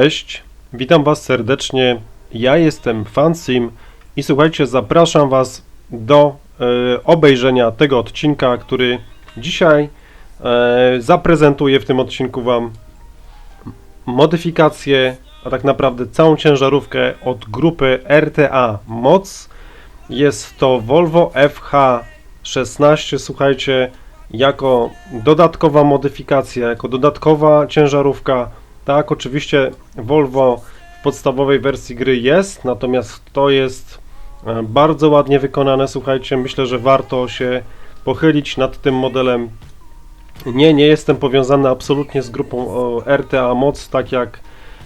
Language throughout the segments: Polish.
Cześć, witam Was serdecznie. Ja jestem Fansim i słuchajcie, zapraszam Was do e, obejrzenia tego odcinka, który dzisiaj e, zaprezentuję w tym odcinku Wam modyfikację, a tak naprawdę całą ciężarówkę od grupy RTA Moc. Jest to Volvo FH16, słuchajcie, jako dodatkowa modyfikacja, jako dodatkowa ciężarówka. Tak, oczywiście Volvo w podstawowej wersji gry jest, natomiast to jest e, bardzo ładnie wykonane. Słuchajcie, myślę, że warto się pochylić nad tym modelem. Nie, nie jestem powiązany absolutnie z grupą RTA Moc, tak jak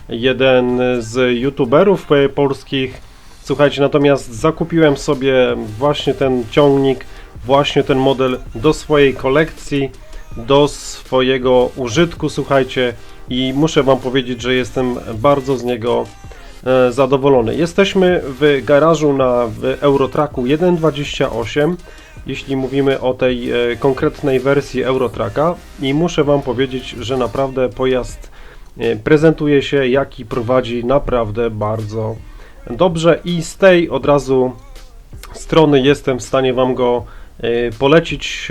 jeden z youtuberów polskich. Słuchajcie, natomiast zakupiłem sobie właśnie ten ciągnik, właśnie ten model do swojej kolekcji, do swojego użytku, słuchajcie, i muszę Wam powiedzieć, że jestem bardzo z niego e, zadowolony. Jesteśmy w garażu na w Eurotraku 1.28, jeśli mówimy o tej e, konkretnej wersji Eurotraka i muszę Wam powiedzieć, że naprawdę pojazd e, prezentuje się, jak i prowadzi naprawdę bardzo dobrze i z tej od razu strony jestem w stanie Wam go polecić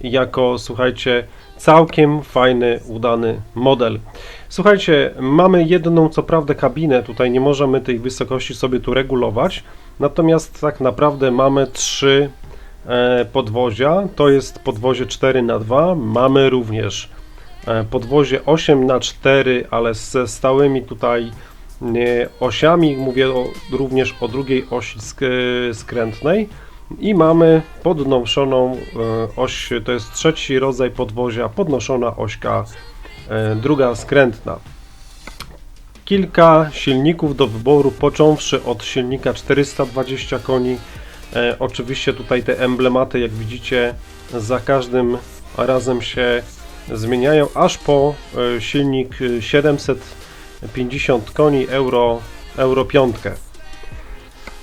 jako, słuchajcie, całkiem fajny, udany model. Słuchajcie, mamy jedną, co prawda, kabinę, tutaj nie możemy tej wysokości sobie tu regulować, natomiast tak naprawdę mamy trzy e, podwozia, to jest podwozie 4 na 2 mamy również e, podwozie 8 na 4 ale ze stałymi tutaj e, osiami, mówię o, również o drugiej osi sk skrętnej i mamy podnoszoną e, oś, to jest trzeci rodzaj podwozia, podnoszona ośka e, druga skrętna. Kilka silników do wyboru, począwszy od silnika 420 koni. E, oczywiście tutaj te emblematy, jak widzicie, za każdym razem się zmieniają, aż po silnik 750 koni Euro, Euro 5.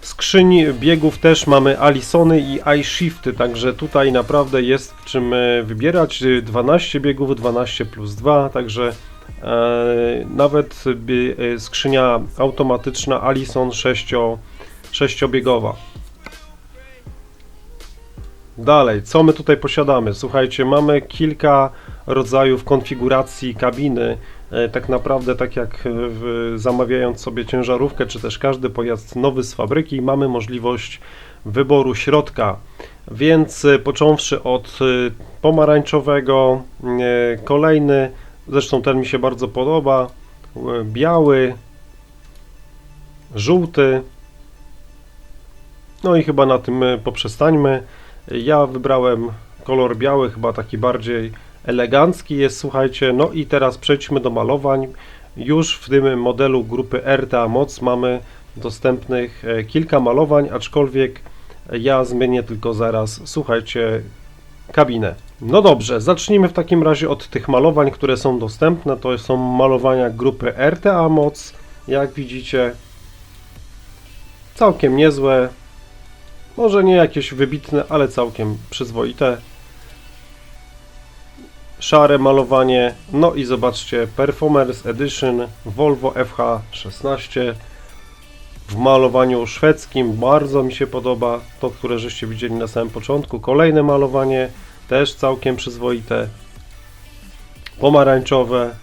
Skrzyni biegów też mamy Alisony i iShifty, także tutaj naprawdę jest w czym e, wybierać. 12 biegów, 12 plus 2, także e, nawet e, skrzynia automatyczna Alison 6, 6-biegowa. Dalej, co my tutaj posiadamy? Słuchajcie, mamy kilka rodzajów konfiguracji kabiny. E, Tak naprawdę, tak jak e, w, zamawiając sobie ciężarówkę, czy też każdy pojazd nowy z fabryki, mamy możliwość wyboru środka. Więc e, począwszy od pomarańczowego, kolejny, zresztą ten mi się bardzo podoba, biały, żółty. No i chyba na tym poprzestańmy. Ja wybrałem kolor biały, chyba taki bardziej elegancki jest, słuchajcie. No i teraz przejdźmy do malowań. Już w tym modelu grupy RTA Moc mamy dostępnych e, kilka malowań, aczkolwiek ja zmienię tylko zaraz, słuchajcie, kabinę. No dobrze, zacznijmy w takim razie od tych malowań, które są dostępne. To są malowania grupy RTA Moc. Jak widzicie, całkiem niezłe. Może nie jakieś wybitne, ale całkiem przyzwoite. Szare malowanie. No i zobaczcie, Performers Edition Volvo FH16 w malowaniu szwedzkim. Bardzo mi się podoba to, które żeście widzieli na samym początku. Kolejne malowanie, też całkiem przyzwoite. Pomarańczowe,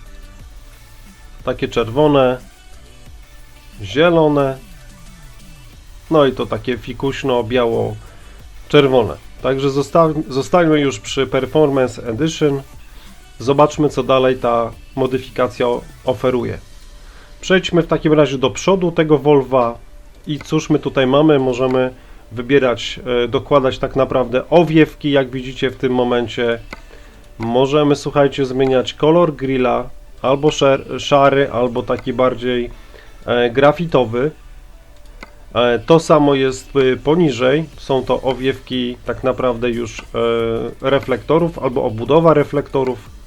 takie czerwone, zielone, no i to takie fikuśno-biało-czerwone. Także zosta- zostańmy już przy Performance Edition. Zobaczmy, co dalej ta modyfikacja oferuje. Przejdźmy w takim razie do przodu tego Volva i cóż my tutaj mamy? Możemy wybierać, e, dokładać tak naprawdę owiewki, jak widzicie w tym momencie. Możemy, słuchajcie, zmieniać kolor grilla, albo szary, albo taki bardziej e, grafitowy. E, To samo jest y, poniżej. Są to owiewki tak naprawdę już reflektorów albo obudowa reflektorów.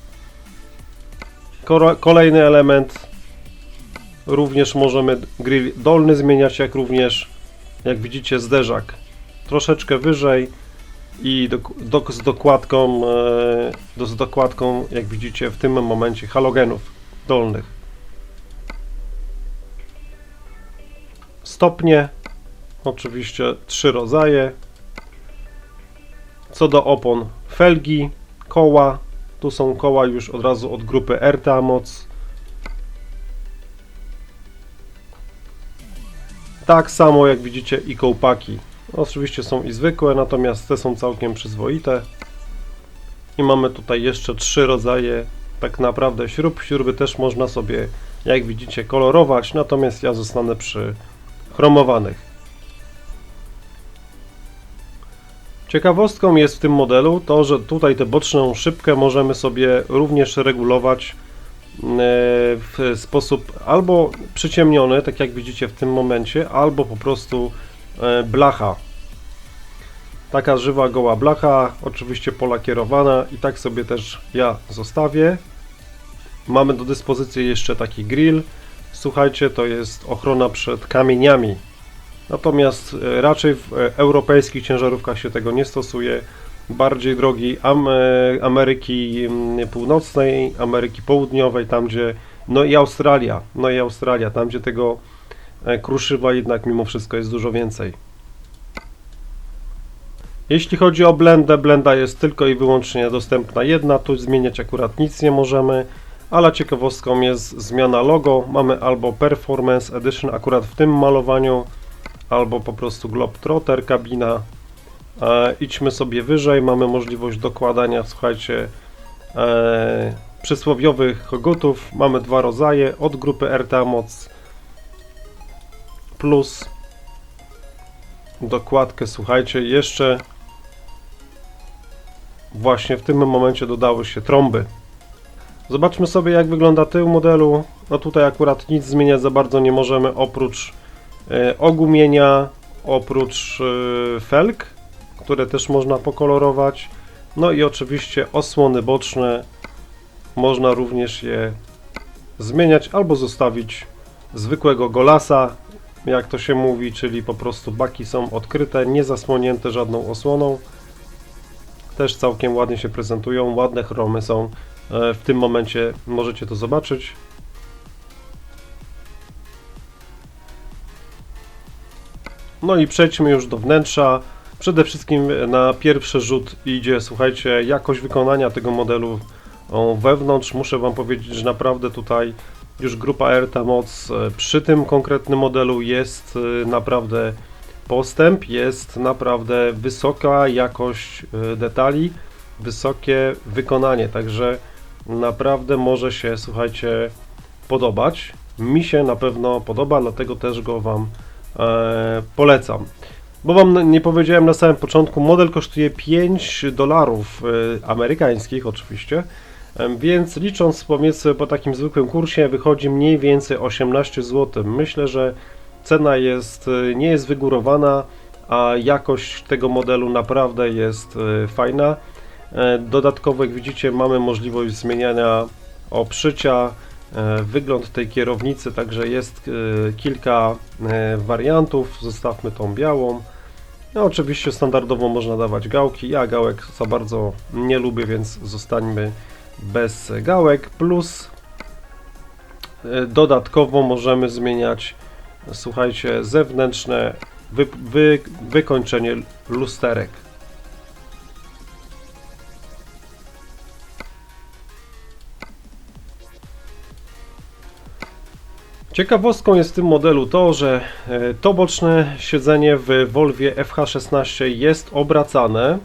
Kolejny element. Również możemy grill dolny zmieniać, jak również, jak widzicie, zderzak troszeczkę wyżej i do, do, z dokładką, e, do, z dokładką, jak widzicie, w tym momencie halogenów dolnych. stopnie. Oczywiście trzy rodzaje. Co do opon, felgi, koła. Tu są koła już od razu od grupy RTA Moc. Tak samo jak widzicie i kołpaki. Oczywiście są i zwykłe, natomiast te są całkiem przyzwoite. I mamy tutaj jeszcze trzy rodzaje tak naprawdę śrub. Śruby też można sobie, jak widzicie, kolorować, natomiast ja zostanę przy chromowanych. Ciekawostką jest w tym modelu to, że tutaj tę boczną szybkę możemy sobie również regulować e, w sposób albo przyciemniony, tak jak widzicie w tym momencie, albo po prostu e, blacha. Taka żywa, goła blacha, oczywiście polakierowana i tak sobie też ja zostawię. Mamy do dyspozycji jeszcze taki grill. Słuchajcie, to jest ochrona przed kamieniami. Natomiast e, raczej w e, europejskich ciężarówkach się tego nie stosuje. Bardziej drogi e, Ameryki mm, Północnej, Ameryki Południowej, tam gdzie, no i Australia, no i Australia, tam gdzie tego kruszywa jednak mimo wszystko jest dużo więcej. Jeśli chodzi o blendę, blenda jest tylko i wyłącznie dostępna jedna, tu zmieniać akurat nic nie możemy, ale ciekawostką jest zmiana logo. Mamy albo Performance Edition akurat w tym malowaniu, albo po prostu Globetrotter kabina. E, idźmy sobie wyżej, mamy możliwość dokładania, słuchajcie, e, przysłowiowych kogutów. Mamy dwa rodzaje, od grupy RTA Moc plus dokładkę, słuchajcie, jeszcze właśnie w tym momencie dodały się trąby. Zobaczmy sobie jak wygląda tył modelu. No tutaj akurat nic zmieniać za bardzo nie możemy oprócz ogumienia, oprócz e, felg, które też można pokolorować. No i oczywiście osłony boczne. Można również je zmieniać albo zostawić zwykłego golasa, jak to się mówi, czyli po prostu baki są odkryte, nie zasłonięte żadną osłoną. Też całkiem ładnie się prezentują, ładne chromy są. E, W tym momencie możecie to zobaczyć. No i przejdźmy już do wnętrza. Przede wszystkim na pierwszy rzut idzie, słuchajcie, jakość wykonania tego modelu o, wewnątrz. Muszę Wam powiedzieć, że naprawdę tutaj już grupa RTA Moc e, przy tym konkretnym modelu jest e, naprawdę postęp, jest naprawdę wysoka jakość e, detali, wysokie wykonanie, także naprawdę może się, słuchajcie, podobać. Mi się na pewno podoba, dlatego też go Wam polecam. Bo Wam nie powiedziałem na samym początku, model kosztuje 5 dolarów e, amerykańskich oczywiście, Em, więc licząc powiedzmy po takim zwykłym kursie wychodzi mniej więcej 18 zł. Myślę, że cena jest, e, nie jest wygórowana, a jakość tego modelu naprawdę jest e, fajna. E, Dodatkowo, jak widzicie, mamy możliwość zmieniania obszycia, e, wygląd tej kierownicy, także jest e, kilka e, wariantów. Zostawmy tą białą. No, oczywiście standardowo można dawać gałki. Ja gałek za bardzo nie lubię, więc zostańmy bez gałek. Plus e, dodatkowo możemy zmieniać, słuchajcie, zewnętrzne wy, wy, wykończenie lusterek. Ciekawostką jest w tym modelu to, że e, to boczne siedzenie w Volvie FH16 jest obracane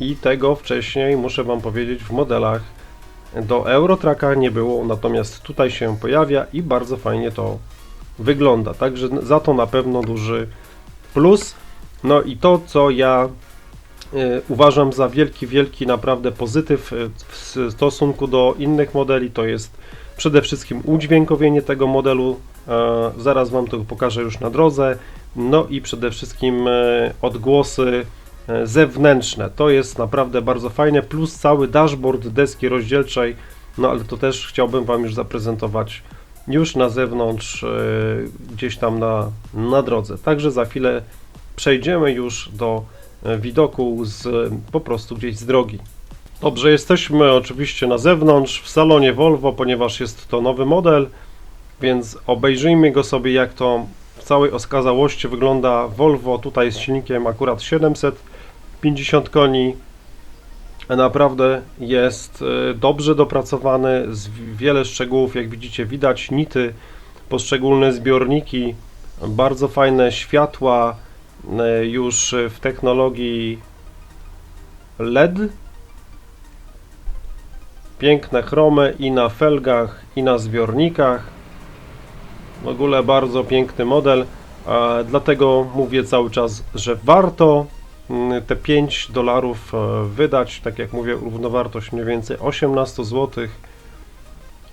i tego wcześniej, muszę Wam powiedzieć, w modelach do Eurotraka nie było, natomiast tutaj się pojawia i bardzo fajnie to wygląda. Także za to na pewno duży plus. No i to, co ja e, uważam za wielki, wielki naprawdę pozytyw e, w stosunku do innych modeli, to jest przede wszystkim udźwiękowienie tego modelu. E, zaraz Wam to pokażę już na drodze. No i przede wszystkim e, odgłosy e, zewnętrzne. To jest naprawdę bardzo fajne, plus cały dashboard deski rozdzielczej. No ale to też chciałbym Wam już zaprezentować już na zewnątrz, gdzieś tam na, na drodze. Także za chwilę przejdziemy już do widoku z, po prostu gdzieś z drogi. Dobrze, jesteśmy oczywiście na zewnątrz, w salonie Volvo, ponieważ jest to nowy model, więc obejrzyjmy go sobie, jak to w całej okazałości wygląda Volvo tutaj z silnikiem akurat 750 koni. Naprawdę jest e, dobrze dopracowany, wiele szczegółów, jak widzicie, widać nity, poszczególne zbiorniki, bardzo fajne światła e, już w technologii LED. Piękne chromy i na felgach, i na zbiornikach. W ogóle bardzo piękny model, dlatego mówię cały czas, że warto mm, te 5 dolarów e, wydać, tak jak mówię, równowartość mniej więcej 18 zł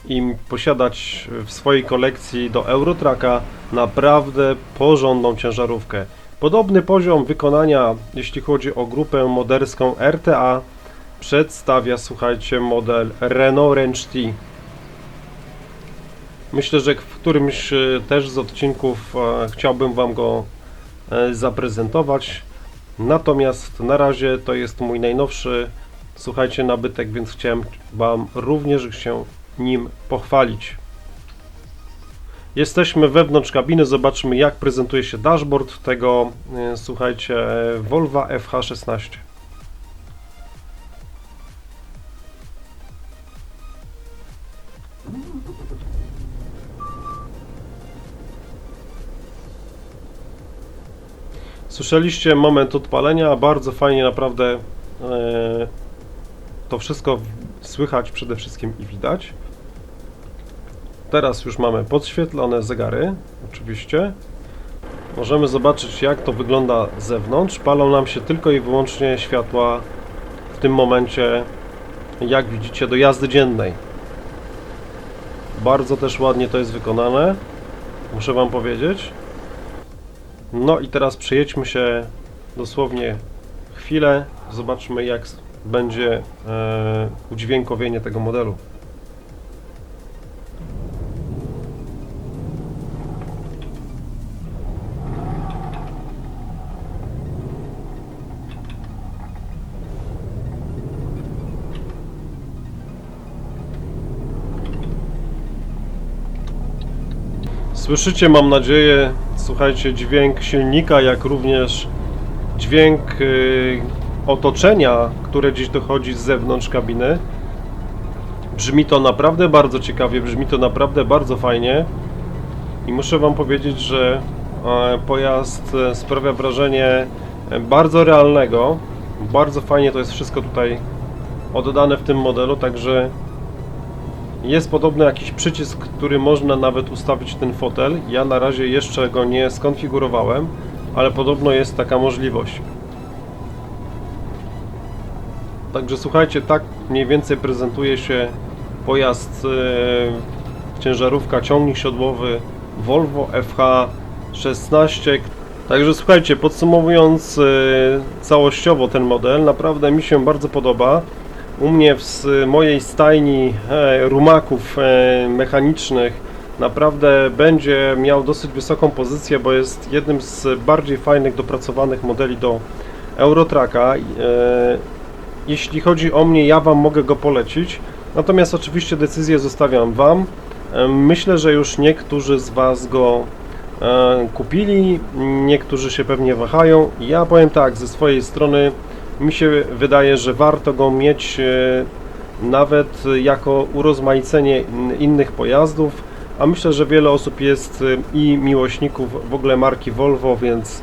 i posiadać w swojej kolekcji do Eurotraka naprawdę porządną ciężarówkę. Podobny poziom wykonania, jeśli chodzi o grupę moderską RTA, przedstawia, słuchajcie, model Renault Range T. Myślę, że w którymś e, też z odcinków e, chciałbym Wam go e, zaprezentować. Natomiast na razie to jest mój najnowszy, słuchajcie, nabytek, więc chciałem Wam również się nim pochwalić. Jesteśmy wewnątrz kabiny, zobaczmy jak prezentuje się dashboard tego, słuchajcie, Volvo FH16. Słyszeliście moment odpalenia, bardzo fajnie naprawdę e, to wszystko słychać przede wszystkim i widać. Teraz już mamy podświetlone zegary, oczywiście. Możemy zobaczyć jak to wygląda z zewnątrz. Palą nam się tylko i wyłącznie światła w tym momencie, jak widzicie, do jazdy dziennej. Bardzo też ładnie to jest wykonane, muszę Wam powiedzieć. No i teraz przejedźmy się dosłownie chwilę, zobaczmy jak będzie e, udźwiękowienie tego modelu. Słyszycie, mam nadzieję, słuchajcie, dźwięk silnika, jak również dźwięk y, otoczenia, które dziś dochodzi z zewnątrz kabiny. Brzmi to naprawdę bardzo ciekawie, brzmi to naprawdę bardzo fajnie i muszę Wam powiedzieć, że e, pojazd e, sprawia wrażenie e, bardzo realnego. Bardzo fajnie to jest wszystko tutaj oddane w tym modelu, także jest podobno jakiś przycisk, który można nawet ustawić ten fotel. Ja na razie jeszcze go nie skonfigurowałem, ale podobno jest taka możliwość. Także słuchajcie, tak mniej więcej prezentuje się pojazd e, ciężarówka, ciągnik siodłowy Volvo FH16. Także słuchajcie, podsumowując e, całościowo ten model, naprawdę mi się bardzo podoba. U mnie w mojej stajni e, rumaków e, mechanicznych naprawdę będzie miał dosyć wysoką pozycję, bo jest jednym z bardziej fajnych, dopracowanych modeli do Eurotraka. E, jeśli chodzi o mnie, ja Wam mogę go polecić, natomiast oczywiście decyzję zostawiam Wam. Myślę, że już niektórzy z Was go kupili, niektórzy się pewnie wahają. Ja powiem tak, ze swojej strony mi się wydaje, że warto go mieć e, nawet jako urozmaicenie in- innych pojazdów, a myślę, że wiele osób jest e, i miłośników w ogóle marki Volvo, więc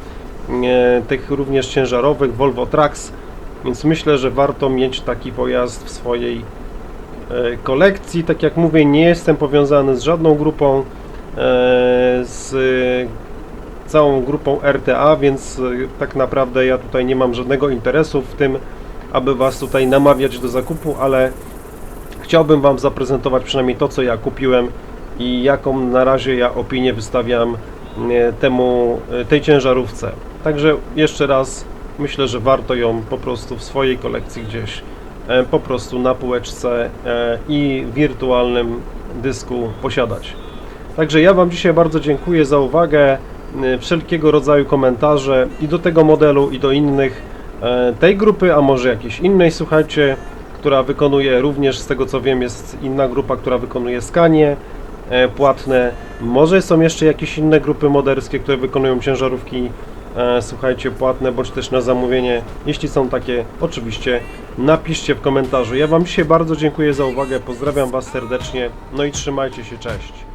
e, tych również ciężarowych Volvo Trucks, więc myślę, że warto mieć taki pojazd w swojej kolekcji. Tak jak mówię, nie jestem powiązany z żadną grupą, z całą grupą RTA, więc y, tak naprawdę ja tutaj nie mam żadnego interesu w tym, aby Was tutaj namawiać do zakupu, ale chciałbym Wam zaprezentować przynajmniej to, co ja kupiłem i jaką na razie ja opinię wystawiam y, temu, y, tej ciężarówce. Także jeszcze raz myślę, że warto ją po prostu w swojej kolekcji gdzieś e, po prostu na półeczce e, i wirtualnym dysku posiadać. Także ja Wam dzisiaj bardzo dziękuję za uwagę, wszelkiego rodzaju komentarze i do tego modelu, i do innych e, tej grupy, a może jakiejś innej, słuchajcie, która wykonuje również, z tego co wiem, jest inna grupa, która wykonuje skanie. e, płatne. Może są jeszcze jakieś inne grupy moderskie, które wykonują ciężarówki, e, słuchajcie, płatne, bądź też na zamówienie. Jeśli są takie, oczywiście napiszcie w komentarzu. Ja Wam dzisiaj bardzo dziękuję za uwagę, pozdrawiam Was serdecznie, no i trzymajcie się, cześć.